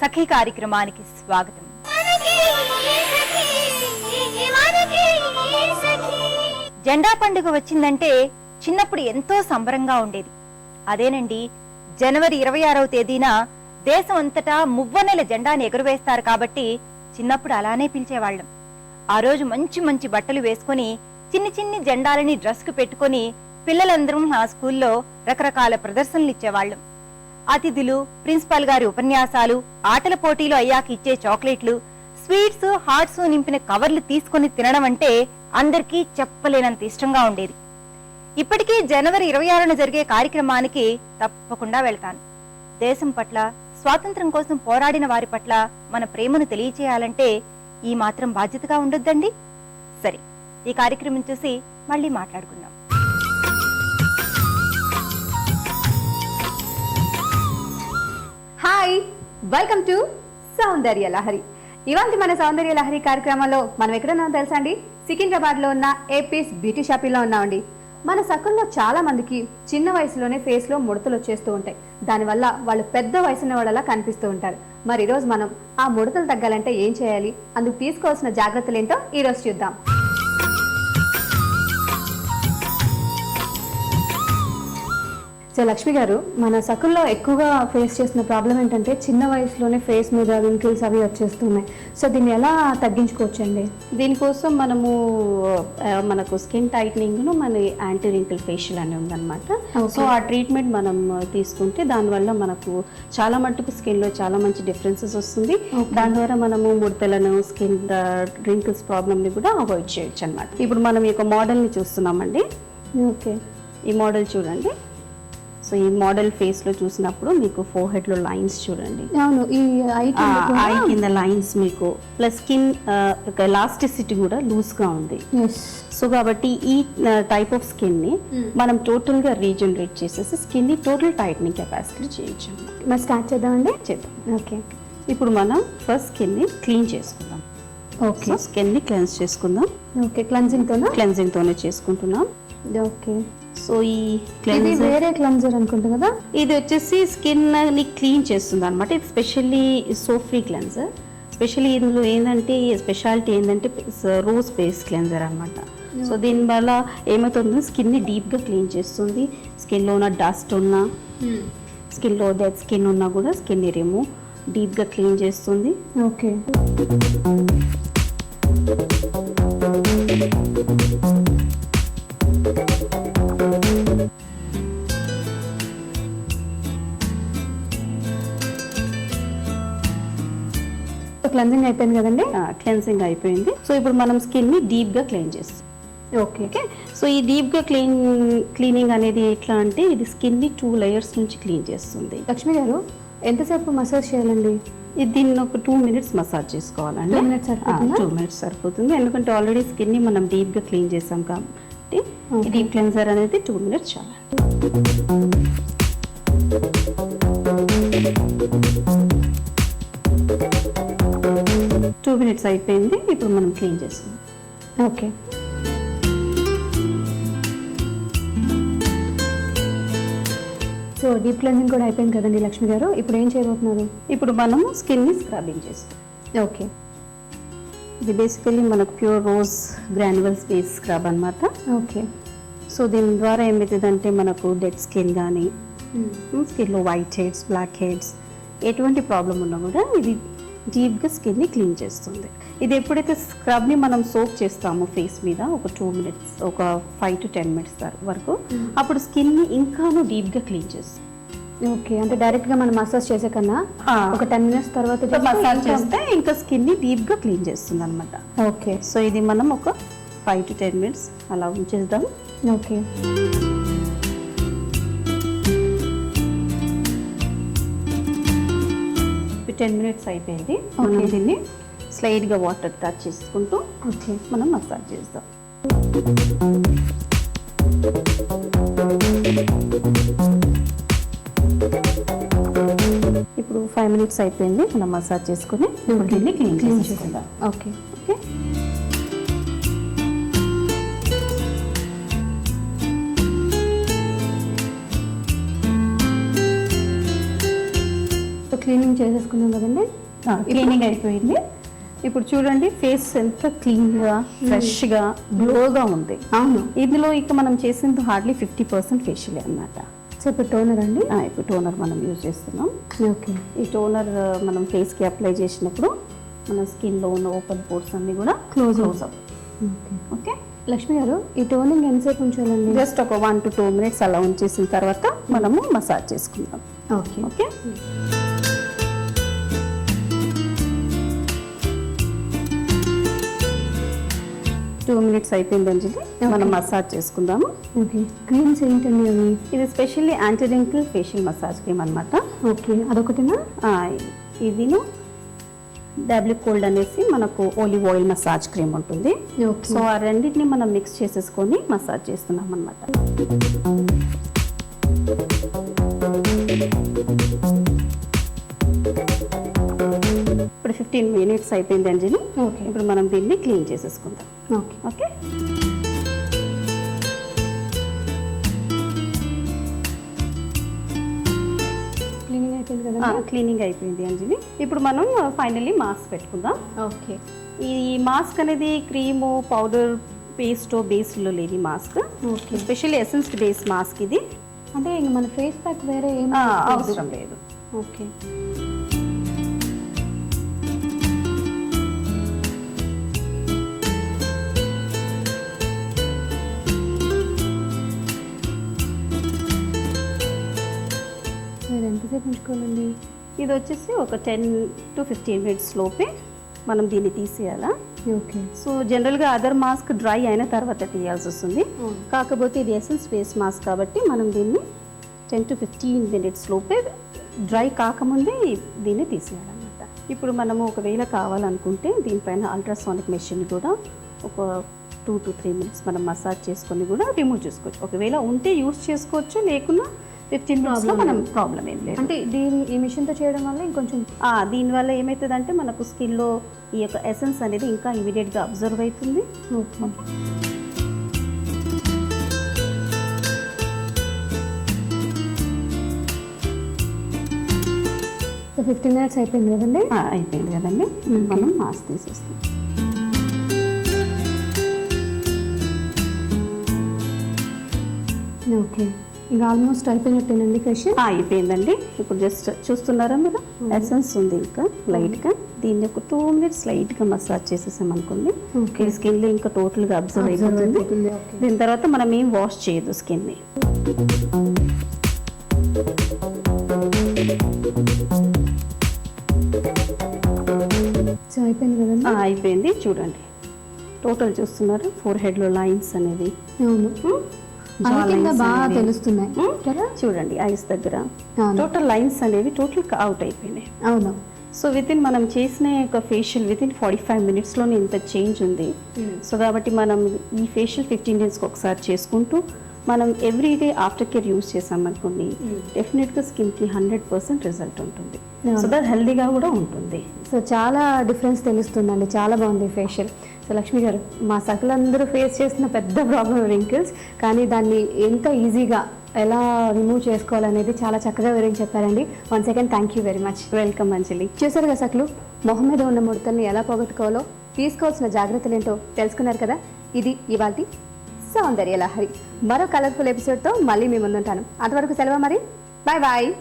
సఖీ కార్యక్రమానికి స్వాగతం. జెండా పండుగ వచ్చిందంటే చిన్నప్పుడు ఎంతో సంబరంగా ఉండేది. అదేనండి జనవరి ఇరవై ఆరవ తేదీన దేశం అంతటా మువ్వనెల జెండాని ఎగురవేస్తారు కాబట్టి చిన్నప్పుడు అలానే పిలిచేవాళ్ళం. ఆ రోజు మంచి మంచి బట్టలు వేసుకుని చిన్ని చిన్ని జెండాలని డ్రెస్కు పెట్టుకుని పిల్లలందరం ఆ స్కూల్లో రకరకాల ప్రదర్శనలు ఇచ్చేవాళ్ళం. అతిథులు ప్రిన్సిపాల్ గారి ఉపన్యాసాలు ఆటల పోటీలు అయ్యాక ఇచ్చే చాక్లెట్లు స్వీట్స్ హాట్స్ నింపిన కవర్లు తీసుకొని తినడం అంటే అందరికీ చెప్పలేనంత ఇష్టంగా ఉండేది. ఇప్పటికీ జనవరి ఇరవై ఆరున జరిగే కార్యక్రమానికి తప్పకుండా వెళ్తాను. దేశం పట్ల స్వాతంత్రం కోసం పోరాడిన వారి పట్ల మన ప్రేమను తెలియచేయాలంటే ఈ మాత్రం బాధ్యతగా ఉండొద్దండి? సరే ఈ కార్యక్రమం చూసి మళ్ళీ మాట్లాడుకుందాం. Hi welcome to Soundarya Lahari. ఇవాళ మన సౌందర్య లహరి కార్యక్రమంలో మనం ఎక్కడున్నాం తెలుసా అండి? సికింద్రాబాద్లో ఉన్న ఏపీస్ బ్యూటీ షాపింగ్లో ఉన్నామండి మన సకుల్లో చాలా మందికి చిన్న వయసులోనే ఫేస్లో ముడతలు వచ్చేస్తూ ఉంటాయి. దానివల్ల వాళ్ళు పెద్ద వయసున్న వాళ్ళలా కనిపిస్తూ ఉంటారు. మరి ఈరోజు మనం ఆ ముడతలు తగ్గాలంటే ఏం చేయాలి? అందుకు తీసుకోవాల్సిన జాగ్రత్తలు ఏంటో ఈ రోజు చూద్దాం. సో లక్ష్మి గారు మన సకుల్లో ఎక్కువగా ఫేస్ చేసిన ప్రాబ్లం ఏంటంటే చిన్న వయసులోనే ఫేస్ మీద రింకిల్స్ అవి వచ్చేస్తున్నాయి. సో దీన్ని ఎలా తగ్గించుకోవచ్చండి? దీనికోసం మనము మనకు స్కిన్ టైట్నింగ్ మన యాంటీ రింకిల్ ఫేషియల్ అని ఉందన్నమాట. సో ఆ ట్రీట్మెంట్ మనం తీసుకుంటే దానివల్ల మనకు చాలా మట్టుకు స్కిన్లో చాలా మంచి డిఫరెన్సెస్ వస్తుంది. దాని ద్వారా మనము ముడతలను స్కిన్ రింకిల్స్ ప్రాబ్లమ్ని కూడా అవాయిడ్ చేయొచ్చు అనమాట ఇప్పుడు మనం ఈ యొక్క మోడల్ని చూస్తున్నామండి. ఓకే. ఈ మోడల్ చూడండి. సో ఈ మోడల్ ఫేస్లో చూసినప్పుడు మీకు ఫోర్ హెడ్లో లైన్స్ చూడండి. అవును ఈ ఐ కింద లైన్స్ మీకు ప్లస్ స్కిన్ ఎలాస్టిసిటీ కూడా లూజ్గా ఉంది. సో కాబట్టి ఈ టైప్ ఆఫ్ స్కిన్ని మనం టోటల్గా రీజనరేట్ చేసేసి స్కిన్ని టోటల్ టైట్నింగ్ కెపాసిటీ చేయొచ్చు మరి స్టార్ట్ చేద్దామండి చేద్దాం. ఓకే ఇప్పుడు మనం ఫస్ట్ స్కిన్ని క్లీన్ చేసుకుందాం. ఓకే స్కిన్ని క్లెన్స్ చేసుకుందాం. Okay cleansing తోనా? క్లెన్జింగ్ తోనే చేసుకుంటున్నాం. ఓకే సో ఈ ఇది వేరే క్లెన్జర్ అనుకుంటా కదా? ఇది వచ్చేసి స్కిన్ని క్లీన్ చేస్తుంది అనమాట ఇది specially so free cleanser specially ఇందులో ఏంటంటే స్పెషాలిటీ ఏంటంటే రోజ్ బేస్ క్లెన్జర్ అనమాట సో దీనివల్ల ఏమవుతుంది స్కిన్ని డీప్గా క్లీన్ చేస్తుంది. స్కిన్లో ఉన్న డస్ట్ ఉన్నా స్కిన్లో డెడ్ స్కిన్ ఉన్నా కూడా స్కిన్ని రిమూవ్ డీప్గా క్లీన్ చేస్తుంది. ఓకే క్లెన్జింగ్ అయిపోయింది కదండి? క్లెన్సింగ్ అయిపోయింది. సో ఇప్పుడు మనం స్కిన్ని డీప్గా క్లీన్ చేస్తాం. ఓకే ఓకే సో ఈ డీప్గా క్లీన్ క్లీనింగ్ అనేది ఎట్లా అంటే ఇది స్కిన్ని టూ లేయర్స్ నుంచి క్లీన్ చేస్తుంది. లక్ష్మి గారు ఎంతసేపు మసాజ్ చేయాలండి? ఇది దీన్ని ఒక టూ మినిట్స్ మసాజ్ చేసుకోవాలండి? టూ మినిట్స్ సరిపోతుంది? ఎందుకంటే ఆల్రెడీ స్కిన్ని మనం డీప్గా క్లీన్ చేసాం కాబట్టి డీప్ క్లెన్సర్ అనేది టూ మినిట్స్ చాలా. టూ మినిట్స్ అయిపోయింది ఇప్పుడు మనం క్లీన్ చేసుకుందాం. ఓకే. సో డీప్ క్లెన్జింగ్ కూడా అయిపోయింది కదండి లక్ష్మి గారు ఇప్పుడు ఏం చేయబోతున్నారు? ఇప్పుడు మనము స్కిన్ని స్క్రబ్బింగ్ చేస్తాం. ఓకే. ఇది బేసికలీ మనకు pure rose granules base scrub అన్నమాట. ఓకే. సో దీని ద్వారా ఏమవుతుందంటే మనకు డెడ్ స్కిన్ కానీ స్కిన్లో వైట్ హెడ్స్ బ్లాక్ హెడ్స్ ఎటువంటి ప్రాబ్లం ఉన్నా కూడా ఇది డీప్గా స్కిన్ని క్లీన్ చేస్తుంది. ఇది ఎప్పుడైతే స్క్రబ్ని మనం సోప్ చేస్తామో ఫేస్ మీద ఒక టూ మినిట్స్ ఒక ఫైవ్ టు టెన్ మినిట్స్ వరకు అప్పుడు స్కిన్ని ఇంకాను డీప్గా క్లీన్ చేస్తుంది. ఓకే అంటే డైరెక్ట్గా మనం మసాజ్ చేసే కన్నా. ఒక టెన్ మినిట్స్ తర్వాత చేస్తే మసాజ్ ఇంకా- చేస్తే ఇంకా స్కిన్ని డీప్గా క్లీన్ చేస్తుంది అనమాట ఓకే. సో ఇది మనం ఒక ఫైవ్ టు టెన్ మినిట్స్ అలా ఉంచేద్దాం. ఓకే. టెన్ మినిట్స్ అయిపోయింది. మనం. దీన్ని స్లైడ్గా వాటర్ టచ్ చేసుకుంటూ ఓకే. మనం మసాజ్ చేద్దాం. ఇప్పుడు ఫైవ్ మినిట్స్ అయిపోయింది. మనం మసాజ్ చేసుకుని ఇప్పుడు దీన్ని క్లీన్ చేసుకుందాం ఓకే. ఓకే? క్లీనింగ్ చేసేసుకున్నాం కదండి? క్లీనింగ్ అయిపోయింది. ఇప్పుడు చూడండి ఫేస్ ఎంత క్లీన్గా ఫ్రెష్గా గ్లోగా ఉంది. అవును. ఇందులో ఇక మనం చేసింది హార్డ్లీ ఫిఫ్టీ పర్సెంట్ ఫేషియల్ అనమాట సో ఇప్పుడు టోనర్ అండి? ఇప్పుడు టోనర్ మనం యూజ్ చేస్తున్నాం. ఓకే. ఈ టోనర్ మనం ఫేస్కి అప్లై చేసినప్పుడు మన స్కిన్లో ఉన్న ఓపెన్ పోర్ట్స్ అన్ని కూడా close close okay. Okay? Lakshmi garu ఈ టోనింగ్ ఎంతసేపు ఉంచాలండి? జస్ట్ ఒక వన్ టు టూ మినిట్స్ అలా ఉంచేసిన తర్వాత మనము మసాజ్ చేసుకుందాం. ఓకే. ఓకే? టూ మినిట్స్ అయిపోయింది అంజలి. మనం మసాజ్ చేసుకుందాము. ఓకే క్రీమ్స్ ఏంటండి అవి? ఇది specially anti wrinkle facial massage cream అనమాట ఓకే అదొకటినా ఇదిను డబ్ల్యూ కోల్డ్ అనేసి మనకు ఓలివ్ ఆయిల్ మసాజ్ క్రీమ్ ఉంటుంది. ఓకే సో ఆ రెండింటిని మనం మిక్స్ చేసేసుకొని మసాజ్ చేస్తున్నాం అనమాట ఇప్పుడు ఫిఫ్టీన్ మినిట్స్ అయిపోయింది అంజలి. ఓకే ఇప్పుడు మనం దీన్ని క్లీన్ చేసేసుకుందాం. ఓకే. ఓకే? క్లీనింగ్ అయిపోయింది కదండి? క్లీనింగ్ అయిపోయింది అంజలి. ఇప్పుడు మనం ఫైనల్లీ మాస్క్ పెట్టుకుందాం. ఓకే. ఈ మాస్క్ అనేది క్రీము పౌడర్ పేస్ట్ బేస్లో లేదు ఈ mask. Okay. Specially essence base mask ఇది. అంటే ఇంక మన ఫేస్ ప్యాక్ వేరే అవసరం లేదు. ఓకే. ఎంతసేపు ఉంచుకోవాలండి. ఇది వచ్చేసి ఒక టెన్ టు ఫిఫ్టీన్ మినిట్స్ లోపే మనం దీన్ని తీసేయాలా? ఓకే. సో జనరల్గా అదర్ మాస్క్ డ్రై అయిన తర్వాత తీయాల్సి వస్తుంది. కాకపోతే ఇది ఎసెన్స్ ఫేస్ మాస్క్ కాబట్టి మనం దీన్ని టెన్ టు ఫిఫ్టీన్ మినిట్స్ లోపే డ్రై కాకముందే దీన్ని తీసేయాలన్నమాట. ఇప్పుడు మనము ఒకవేళ కావాలనుకుంటే దీనిపైన అల్ట్రాసానిక్ మెషిన్ కూడా ఒక టూ టు త్రీ మినిట్స్ మనం మసాజ్ చేసుకొని కూడా రిమూవ్ చేసుకోవచ్చు. ఒకవేళ ఉంటే యూస్ చేసుకోవచ్చు? లేకున్నా ఫిఫ్టీన్ మినిట్స్లో మనం ప్రాబ్లం ఏం లేదు. అంటే దీని ఈ మిషన్తో చేయడం వల్ల ఇంకొంచెం దీనివల్ల ఏమవుతుందంటే మనకు స్కిన్లో ఈ యొక్క ఎసెన్స్ అనేది ఇంకా ఇమీడియట్గా అబ్జర్వ్ అవుతుంది. ఫిఫ్టీన్ మినిట్స్ అయిపోయింది కదండి? అయిపోయింది కదండి. మనం మాస్క్ తీసేస్తాం. ఓకే ఇంకా ఆల్మోస్ట్ అయిపోయినట్టేనండి ఆ, అయిపోయిందండి. ఇప్పుడు జస్ట్ చూస్తున్నారా మీరు? ఎసెన్స్ ఉంది ఇంకా లైట్గా దీన్ని ఒక టూ మినిట్స్ లైట్గా మసాజ్ చేసేసాం అనుకోండి. ఓకే. ఈ స్కిన్లో ఇంకా టోటల్గా అబ్జర్వ్ అయిపోతుంది. దీని తర్వాత మనం ఏం వాష్ చేయదు స్కిన్ని అయిపోయింది కదండి? అయిపోయింది. చూడండి. టోటల్ చూస్తున్నారు? ఫోర్ హెడ్లో లైన్స్ అవును. అవి కింద బాగా. తెలుస్తున్నాయి? కదా? చూడండి ఐస్ దగ్గర. టోటల్ లైన్స్ అనేవి టోటల్ అవుట్ అయిపోయినాయి. అవును. సో విత్ ఇన్ మనం చేసిన యొక్క facial within forty five మినిట్స్లోనే ఇంత చేంజ్ ఉంది. సో కాబట్టి మనం ఈ ఫేషియల్ ఫిఫ్టీన్ డేస్కి ఒకసారి చేసుకుంటూ మనం every day after care use చేసామనుకోండి డెఫినెట్గా స్కిన్కి హండ్రెడ్ పర్సెంట్ రిజల్ట్ ఉంటుంది. సో దట్ హెల్దీగా కూడా ఉంటుంది. సో చాలా డిఫరెన్స్ తెలుస్తుందండి. చాలా బాగుంది ఫేషియల్ సో లక్ష్మి గారు మా సకులందరూ ఫేస్ చేసిన పెద్ద ప్రాబ్లం రింకిల్స్ కానీ దాన్ని ఎంత ఈజీగా ఎలా రిమూవ్ చేసుకోవాలనేది చాలా చక్కగా వివరించి చెప్పారండి one second thank you very much welcome Anjali చూసారు కదా సకులు మొహం మీద ఉన్న ముడతల్ని ఎలా పోగొట్టుకోవాలో తీసుకోవాల్సిన జాగ్రత్తలు ఏంటో తెలుసుకున్నారు కదా? ఇది ఇవాళ సౌందర్య లహరి మరో కలర్ఫుల్ ఎపిసోడ్తో మళ్ళీ మీ ముందుంటాను. అంతవరకు సెలవు మరి. Bye bye